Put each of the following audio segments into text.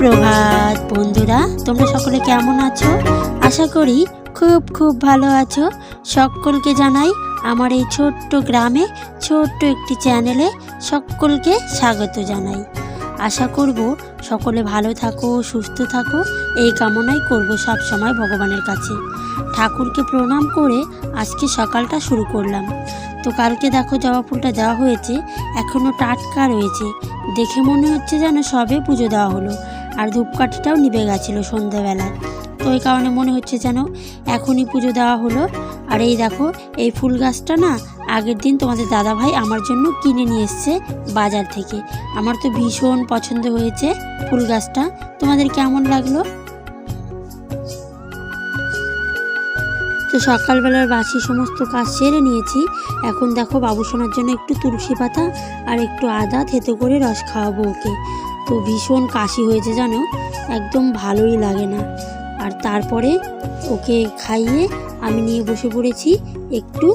সুপ্রভাত, বন্ধুরা। তোমরা সকলে কেমন আছো? আশা করি খুব খুব ভালো আছো। সকলকে জানাই আমার এই ছোট্ট গ্রামে, ছোট্ট একটি চ্যানেলে সকলকে স্বাগত জানাই। আশা করব সকলে ভালো থাকো, সুস্থ থাকো। এই কামনাই করব সব সময় ভগবানের কাছে। ঠাকুরকে প্রণাম করে আজকে সকালটা শুরু করলাম। তো কালকে দেখো জবা ফুলটা দেওয়া হয়েছে এখনও টাটকা রয়েছে। দেখে মনে হচ্ছে যেন সবে পুজো দেওয়া হলো। আর ধূপকাঠিটাও নিভে গেছিল সন্ধ্যাবেলায় তো ওই কারণে মনে হচ্ছে যেন এখনই পুজো দেওয়া হলো। আর এই দেখো, এই ফুল গাছটা না আগের দিন তোমাদের দাদা ভাই আমার জন্য কিনে নিয়ে এসছে বাজার থেকে। আমার তো ভীষণ পছন্দ হয়েছে ফুল গাছটা। তোমাদের কেমন লাগল? তো সকালবেলার বাসি সমস্ত কাজ সেরে নিয়েছি। এখন দেখো বাবুসোনার জন্য একটু তুলসী পাতা আর একটু আদা থেতো করে রস খাওয়াবো ওকে। তো ভীষণ কাশি হয়েছে জানো? একদম ভালোই লাগে না। আর তারপরে ওকে খাইয়ে আমি নিয়ে বসে পড়েছি একটু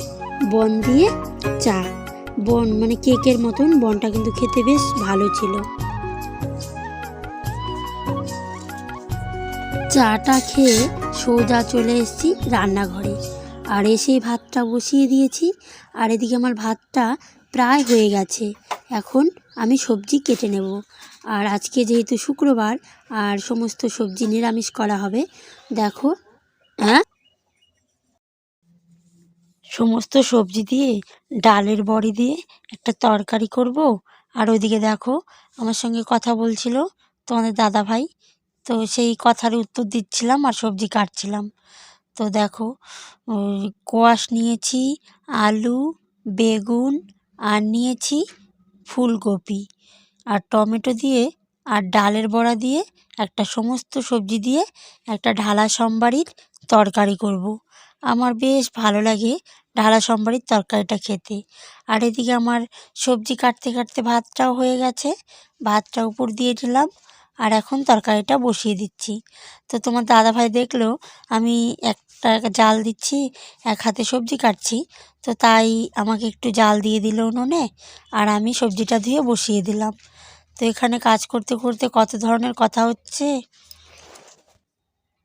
বন দিয়ে চা। বন মানে কেকের মতন, বনটা কিন্তু খেতে বেশ ভালো ছিল। চাটা খেয়ে সোজা চলে এসেছি রান্নাঘরে। আর এসে ভাতটা বসিয়ে দিয়েছি। আর এদিকে আমার ভাতটা প্রায় হয়ে গেছে। এখন আমি সবজি কেটে নেব। আর আজকে যেহেতু শুক্রবার, আর সমস্ত সবজি নিরামিষ করা হবে, দেখো হ্যাঁ? সমস্ত সবজি দিয়ে, ডালের বড়ি দিয়ে একটা তরকারি করব। আর ওইদিকে দেখো, আমার সঙ্গে কথা বলছিল তোমাদের দাদা ভাই। তো সেই কথার উত্তর দিচ্ছিলাম আর সবজি কাটছিলাম। তো দেখো কোয়াশ নিয়েছি, আলু, বেগুন, আর নিয়েছি ফুলকপি আর টমেটো দিয়ে আর ডালের বড়া দিয়ে একটা সমস্ত সবজি দিয়ে একটা ঢালা সম্বারির তরকারি করব। আমার বেশ ভালো লাগে ঢালা সম্বারির তরকারিটা খেতে। আর এদিকে আমার সবজি কাটতে কাটতে ভাতটাও হয়ে গেছে। ভাতটা উপর দিয়ে দিলাম আর এখন তরকারিটা বসিয়ে দিচ্ছি। তো তোমার দাদাভাই দেখল আমি একটা জাল দিচ্ছি, এক হাতে সবজি কাটছি। তো তাই আমাকে একটু জাল দিয়ে দিল উনুনে আর আমি সবজিটা ধুয়ে বসিয়ে দিলাম। তো এখানে কাজ করতে করতে কত ধরনের কথা হচ্ছে?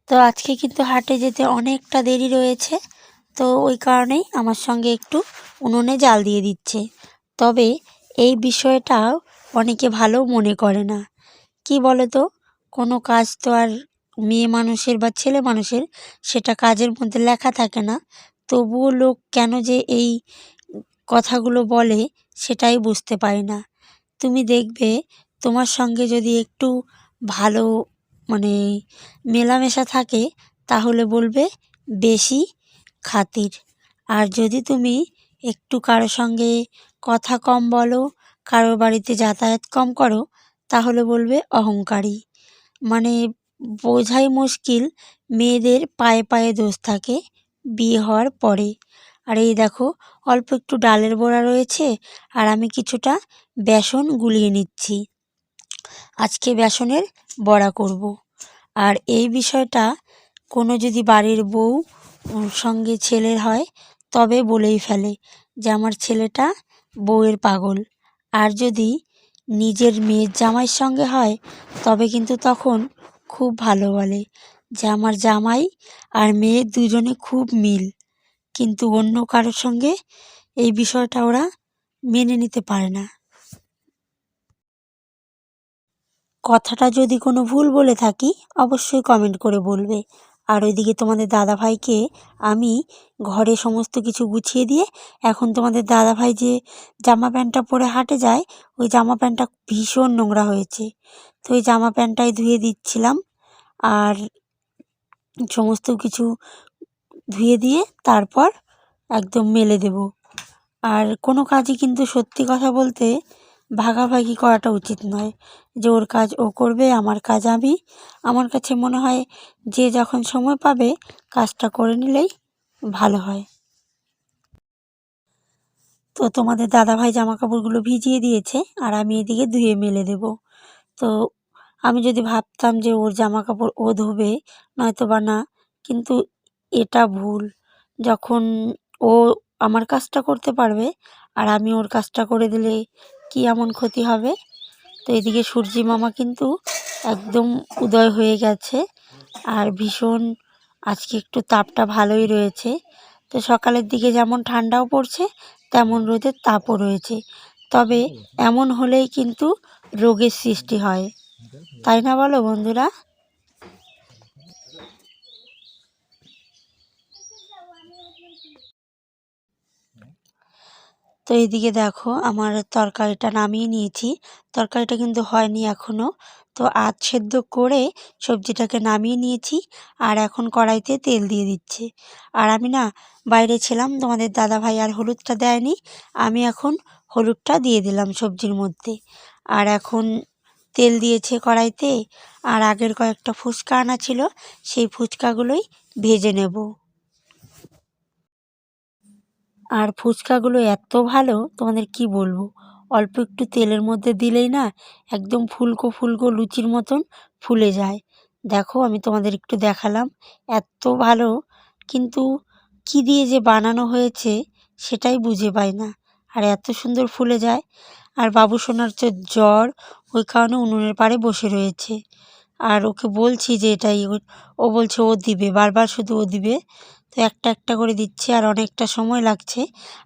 তো আজকে কিন্তু হাটে যেতে অনেকটা দেরি রয়েছে। তো ওই কারণেই আমার সঙ্গে একটু উনুনে জাল দিয়ে দিচ্ছে। তবে এই বিষয়টাও অনেকে ভালো মনে করে না। কি বলো তো কোনো কাজ তো আর মেয়ে মানুষের বা ছেলে মানুষের সেটা কাজের মধ্যে লেখা থাকে না। তবুও লোক কেন যে এই কথাগুলো বলে সেটাই বুঝতে পারি না। তুমি দেখবে তোমার সঙ্গে যদি একটু ভালো মানে মেলামেশা থাকে তাহলে বলবে বেশি খাতির। আর যদি তুমি একটু কারও সঙ্গে কথা কম বলো কারোর বাড়িতে যাতায়াত কম করো, তাহলে বলবে অহংকারী। মানে বোঝাই মুশকিল, মেয়েদের পায়ে পায়ে দোষ থাকে বিয়ে হওয়ার পরে। আর এই দেখো, অল্প একটু ডালের বড়া রয়েছে আর আমি কিছুটা বেসন গুলিয়ে নিচ্ছি। আজকে বেসনের বড়া করব। আর এই বিষয়টা কোনো যদি বাড়ির বউ সঙ্গে ছেলের হয়, তবে বলেই ফেলে যে আমার ছেলেটা বউয়ের পাগল। আর যদি নিজের মেয়ের জামাইয়ের সঙ্গে হয়, তবে কিন্তু তখন খুব ভালো বলে। যে আমার জামাই আর মেয়ে দুজনে খুব মিল। কিন্তু অন্য কারোর সঙ্গে এই বিষয়টা ওরা মেনে নিতে পারে না। কথাটা যদি কোনো ভুল বলে থাকি, অবশ্যই কমেন্ট করে বলবে। আর ওইদিকে তোমাদের দাদাভাইকে আমি ঘরে সমস্ত কিছু গুছিয়ে দিয়ে এখন তোমাদের দাদাভাই যে জামা প্যান্টটা পরে হাটে যায়, ওই জামা প্যান্টটা ভীষণ নোংরা হয়েছে। তো ওই জামা প্যান্টটাই ধুয়ে দিচ্ছিলাম আর সমস্ত কিছু ধুয়ে দিয়ে তারপর একদম মেলে দেব। আর কোনো কাজই কিন্তু সত্যি কথা বলতে ভাগাভাগি করাটা উচিত নয়। যে ওর কাজ ও করবে, আমার কাজ আমি। আমার কাছে মনে হয় যে যখন সময় পাবে, কাজটা করে নিলেই ভালো হয়। তো তোমাদের দাদাভাই জামা কাপড়গুলো ভিজিয়ে দিয়েছে, আর আমি এদিকে ধুয়ে মেলে দেব। তো আমি যদি ভাবতাম যে ওর জামা কাপড় ও ধোবে, নয়তো বা না, কিন্তু এটা ভুল। যখন ও আমার কাজটা করতে পারবে, আর আমি ওর কাজটা করে দিলে কি এমন ক্ষতি হবে? তো এদিকে সূর্যি মামা কিন্তু একদম উদয় হয়ে গেছে আর ভীষণ আজকে একটু তাপটা ভালোই রয়েছে। তো সকালের দিকে যেমন ঠান্ডাও পড়ছে, তেমন রোদের তাপও রয়েছে। তবে এমন হলেই কিন্তু রোগের সৃষ্টি হয়। তাই না বলো বন্ধুরা? তো এইদিকে দেখো, আমার তরকারিটা নামিয়ে নিয়েছি। তরকারিটা কিন্তু হয়নি এখনও তো আধ সেদ্ধ করে সবজিটাকে নামিয়ে নিয়েছি আর এখন কড়াইতে তেল দিয়ে দিচ্ছি। আর আমি না বাইরে ছিলাম, তোমাদের দাদা ভাই আর হলুদটা দেয়নি। আমি এখন হলুদটা দিয়ে দিলাম সবজির মধ্যে। আর এখন তেল দিয়েছে কড়াইতে। আর আগের কয়েকটা ফুচকা আনা ছিল, সেই ফুচকাগুলোই ভেজে নেব। আর ফুচকাগুলো এত ভালো, তোমাদের কি বলব? অল্প একটু তেলের মধ্যে দিলেই না একদম ফুলকো ফুলকো লুচির মতন ফুলে যায়। দেখো, আমি তোমাদের একটু দেখালাম। এত ভালো, কিন্তু কি দিয়ে যে বানানো হয়েছে সেটাই বুঝে পাই না। আর এত সুন্দর ফুলে যায়। আর বাবু সোনার যে জ্বর, ওই কারণে উনুনের পাড়ে বসে রয়েছে। আর ওকে বলছি যে এটাই, ও বলছে ও দিবে, বারবার শুধু ও দিবে। তো একটা একটা করে দিচ্ছে আর অনেকটা সময় লাগছে।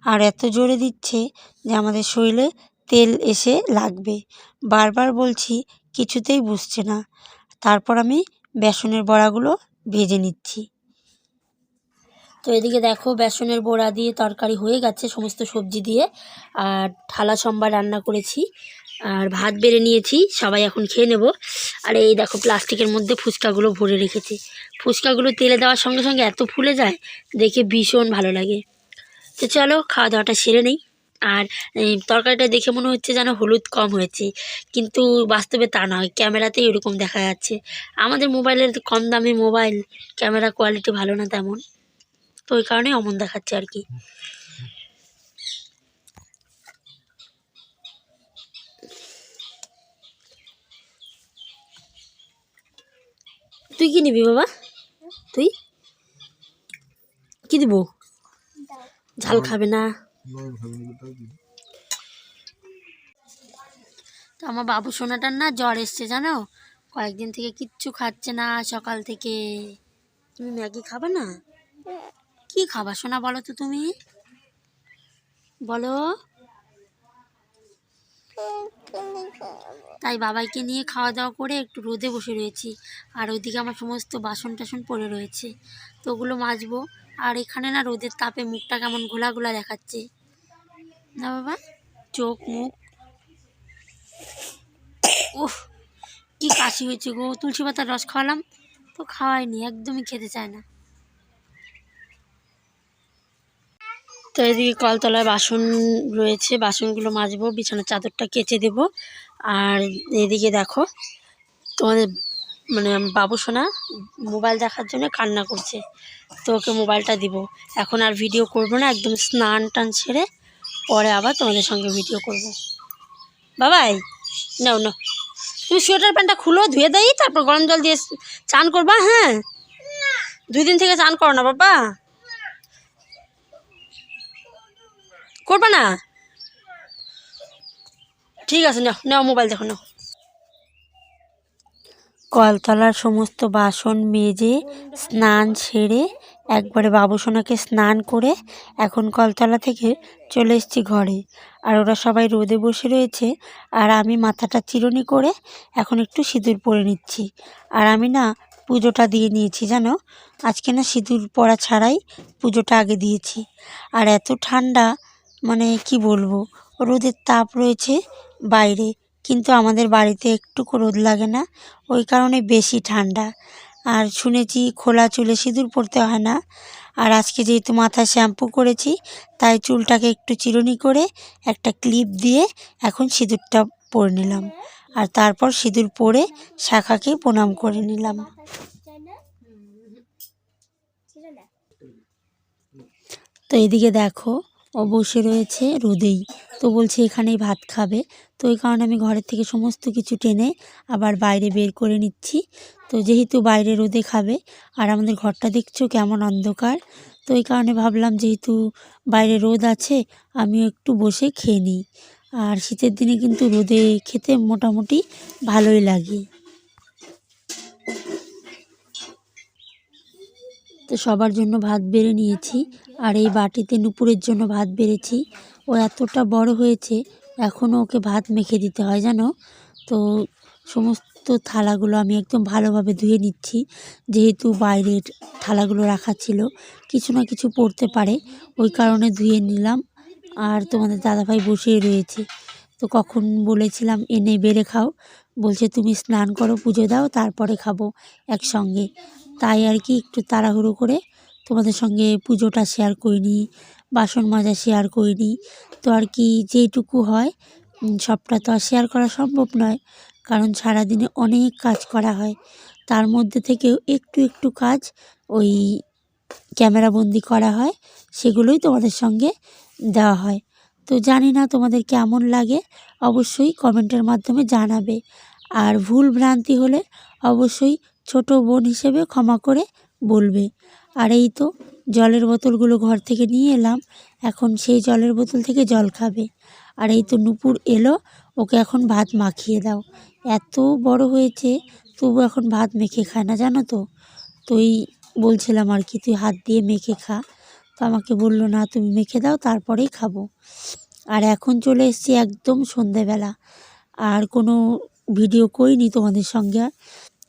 আর এত জোরে দিচ্ছে যে আমাদের শরীরে তেল এসে লাগবে। বারবার বলছি, কিছুতেই বুঝছে না। তারপর আমি বেসনের বড়াগুলো ভেজে নিচ্ছি। তো এদিকে দেখো, বেসনের বড়া দিয়ে তরকারি হয়ে গেছে সমস্ত সবজি দিয়ে। আর থালা সম্বার রান্না করেছি। আর ভাত বেড়ে নিয়েছি, সবাই এখন খেয়ে নেব। আর এই দেখো প্লাস্টিকের মধ্যে ফুচকাগুলো ভরে রেখেছি। ফুচকাগুলো তেলে দেওয়ার সঙ্গে সঙ্গে এত ফুলে যায়, দেখে ভীষণ ভালো লাগে। তো চলো, খাওয়া দাওয়াটা সেরে নেই। আর তরকারিটা দেখে মনে হচ্ছে যেন হলুদ কম হয়েছে। কিন্তু বাস্তবে তা নয়, ক্যামেরাতেই এরকম দেখা যাচ্ছে। আমাদের মোবাইলের কম দামি মোবাইল, ক্যামেরা কোয়ালিটি ভালো না তেমন। তো ওই কারণেই অমন দেখাচ্ছে আর কি। তুই কি নিবি বাবা? তুই? কি দিব? ঝাল খাবে না। তো আমার বাবু সোনাটার না জ্বর এসছে জানো? কয়েকদিন থেকে কিচ্ছু খাচ্ছে না সকাল থেকে। তুমি ম্যাগি খাবে না? কি খাবা সোনা বলো তো তুমি। বলো। তাই বাবাইকে নিয়ে খাওয়া দাওয়া করে একটু রোদে বসে রয়েছি। আর ওইদিকে আমার সমস্ত বাসন টাসন পড়ে রয়েছে। তো ওগুলো মাজবো। আর এখানে না রোদের তাপে মুখটা কেমন ঘোলা ঘোলা দেখাচ্ছে। না বাবা? চোখ, মুখ। উফ, কি কাশি হয়েছে গো। তুলসী পাতার রস খাওয়ালাম। তো খাওয়াইনি, একদমই খেতে চায় না। তো এদিকে কলতলায় বাসন রয়েছে, বাসনগুলো মাজবো, বিছানার চাদরটা কেচে দেব। আর এদিকে দেখো, তোমাদের মানে বাবু সোনা মোবাইল দেখার জন্য কান্না করছে, তো ওকে মোবাইলটা দিব। এখন আর ভিডিও করব না, একদম স্নান টান সেরে পরে আবার তোমাদের সঙ্গে ভিডিও করব। বাবাই, নাও না তুমি সোয়েটার প্যান্টটা খুলো, ধুয়ে দেই, তারপর গরম জল দিয়ে চান করবা হ্যাঁ? দুই দিন থেকে চান করো না, বাবা। করবা না? ঠিক আছে নাও নাও মোবাইল দেখো নাও কলতলার সমস্ত বাসন মেজে, স্নান সেরে, একবারে বাবুসোনাকে স্নান করে এখন কলতলা থেকে চলে এসেছি ঘরে। আর ওরা সবাই রোদে বসে রয়েছে, আর আমি মাথাটা চিরুনি করে এখন একটু সিঁদুর পরে নিচ্ছি। আর আমি না পুজোটা দিয়ে নিয়েছি, জানো? আজকে না সিঁদুর পরা ছাড়াই পুজোটা আগে দিয়েছি। আর এত ঠান্ডা মানে কি বলব? রোদের তাপ রয়েছে বাইরে, কিন্তু আমাদের বাড়িতে একটুকু রোদ লাগে না, ওই কারণে বেশি ঠান্ডা। আর শুনেছি খোলা চুলে সিঁদুর পরতে হয় না। আর আজকে যেহেতু মাথায় শ্যাম্পু করেছি, তাই চুলটাকে একটু চিরুনি করে একটা ক্লিপ দিয়ে এখন সিঁদুরটা পরে নিলাম। আর তারপর সিঁদুর পরে শাখাকে প্রণাম করে নিলাম। তো এদিকে দেখো বসে রয়েছে রোদেই। তো বলছে এখানেই ভাত খাবে। তো ওই কারণে আমি ঘরের থেকে সমস্ত কিছু টেনে আবার বাইরে বের করে নিচ্ছি। তো যেহেতু বাইরে রোদে খাবে, আর আমাদের ঘরটা দেখছ কেমন অন্ধকার। তো ওই কারণে ভাবলাম যেহেতু বাইরে রোদ আছে, আমিও একটু বসে খেয়ে নিই। আর শীতের দিনে কিন্তু রোদে খেতে মোটামুটি ভালোই লাগে। তো সবার জন্য ভাত বেড়ে নিয়েছি। আর এই বাটিতে নুপুরের জন্য ভাত বেড়েছি। ও এতটা বড় হয়েছে, এখনও ওকে ভাত মেখে দিতে হয়, জানো? তো সমস্ত থালাগুলো আমি একদম ভালোভাবে ধুয়ে নিচ্ছি। যেহেতু বাইরের থালাগুলো রাখা ছিল, কিছু না কিছু পড়তে পারে, ওই কারণে ধুয়ে নিলাম। আর তোমাদের দাদাভাই বসেই রয়েছে। তো কখন বলেছিলাম, এনে বেড়ে খাও। বলছে, তুমি স্নান করো, পুজো দাও, তারপরে খাব একসঙ্গে। তাই আর কি একটু তাড়াহুড়ো করে তোমাদের সঙ্গে পুজোটা শেয়ার করিনি, বাসন মাজা শেয়ার করিনি। তো আর কি যেইটুকু হয় সবটা তো আর শেয়ার করা সম্ভব নয়, কারণ সারাদিনে অনেক কাজ করা হয়। তার মধ্যে থেকেও একটু একটু কাজ ওই ক্যামেরাবন্দি করা হয়, সেগুলোই তোমাদের সঙ্গে দেওয়া হয়। তো জানি না তোমাদের কেমন লাগে, অবশ্যই কমেন্টের মাধ্যমে জানাবে। আর ভুল ভ্রান্তি হলে অবশ্যই ছোট বোন হিসেবে ক্ষমা করে বলবে। আর এই তো জলের বোতলগুলো ঘর থেকে নিয়ে এলাম। এখন সেই জলের বোতল থেকে জল খাবে। আর এই তো নুপুর এলো, ওকে এখন ভাত মাখিয়ে দাও। এত বড় হয়েছে, তবু এখন ভাত মেখে খায় না, জানো তো? তুই বলছিলাম আর কি, তুই হাত দিয়ে মেখে খা। তো আমাকে বলল, না, তুমি মেখে দাও, তারপরেই খাব। আর এখন চলে এসেছি একদম সন্ধেবেলা। আর কোনো ভিডিও করিনি তোমাদের সঙ্গে।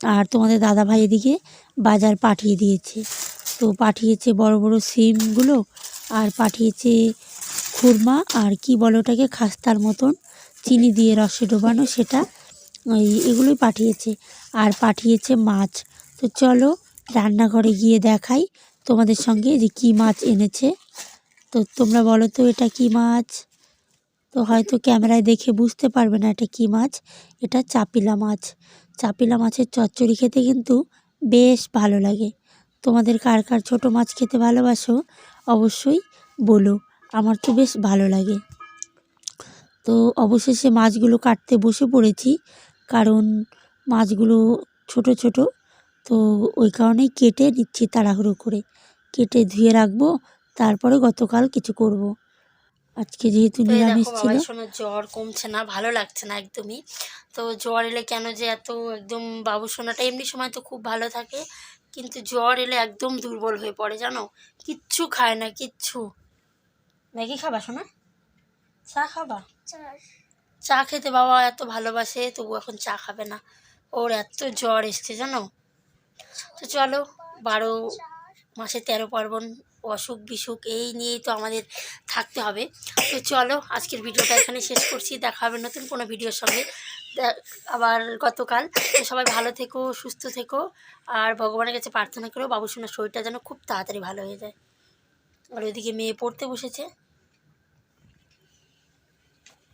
আর। তোমাদের দাদা ভাই এদিকে বাজার পাঠিয়ে দিয়েছে। তো পাঠিয়েছে বড় বড় সিমগুলো আর পাঠিয়েছে খুরমা আর কি বলো ওটাকে খাস্তার মতন চিনি দিয়ে রসে ডোবানো সেটা ওই এগুলোই পাঠিয়েছে আর পাঠিয়েছে মাছ। তো চলো রান্নাঘরে গিয়ে দেখাই তোমাদের সঙ্গে যে কী মাছ এনেছে। তো তোমরা বলো তো এটা কী মাছ? তো হয়তো ক্যামেরায় দেখে বুঝতে পারবে না এটা কী মাছ। এটা চাপিলা মাছ। চাপিলা মাছের চচ্চড়ি খেতে কিন্তু বেশ ভালো লাগে। তোমাদের কার কার ছোটো মাছ খেতে ভালোবাসো অবশ্যই বলো, আমার তো বেশ ভালো লাগে। তো অবশেষে মাছগুলো কাটতে বসে পড়েছি, কারণ মাছগুলো ছোট ছোট, তো ওই কারণেই কেটে নিচ্ছি তাড়াহুড়ো করে। কেটে ধুয়ে রাখব, তারপরে গতকাল কিছু করব। আজকে যেহেতু নিরামিষ ছিল। শোনো জ্বর কমছে না ভালো লাগছে না একদমই। তো জ্বর এলে কেন যে এত একদম বাবু সোনাটা এমনি সময় তো খুব ভালো থাকে কিন্তু জ্বর এলে একদম দুর্বল হয়ে পড়ে জানো? কিচ্ছু খায় না কিচ্ছু। ম্যাগি খাবা শোনা? চা খাবা? চা খেতে বাবা এত ভালোবাসে তবু এখন চা খাবে না। ওর এত জ্বর এসছে জানো? তো চলো বারো মাসে তেরো পার্বণ অসুখ বিসুখ এই নিয়েই তো আমাদের থাকতে হবে। তো চলো, আজকের ভিডিওটা এখানে শেষ করছি। দেখা হবে নতুন কোনো ভিডিওর সঙ্গে। আবার গতকাল। সবাই ভালো থেকো, সুস্থ থেকো। আর ভগবানের কাছে প্রার্থনা করো, বাবুসোনার শরীরটা যেন খুব তাড়াতাড়ি ভালো হয়ে যায়। আর ওইদিকে মেয়ে পড়তে বসেছে।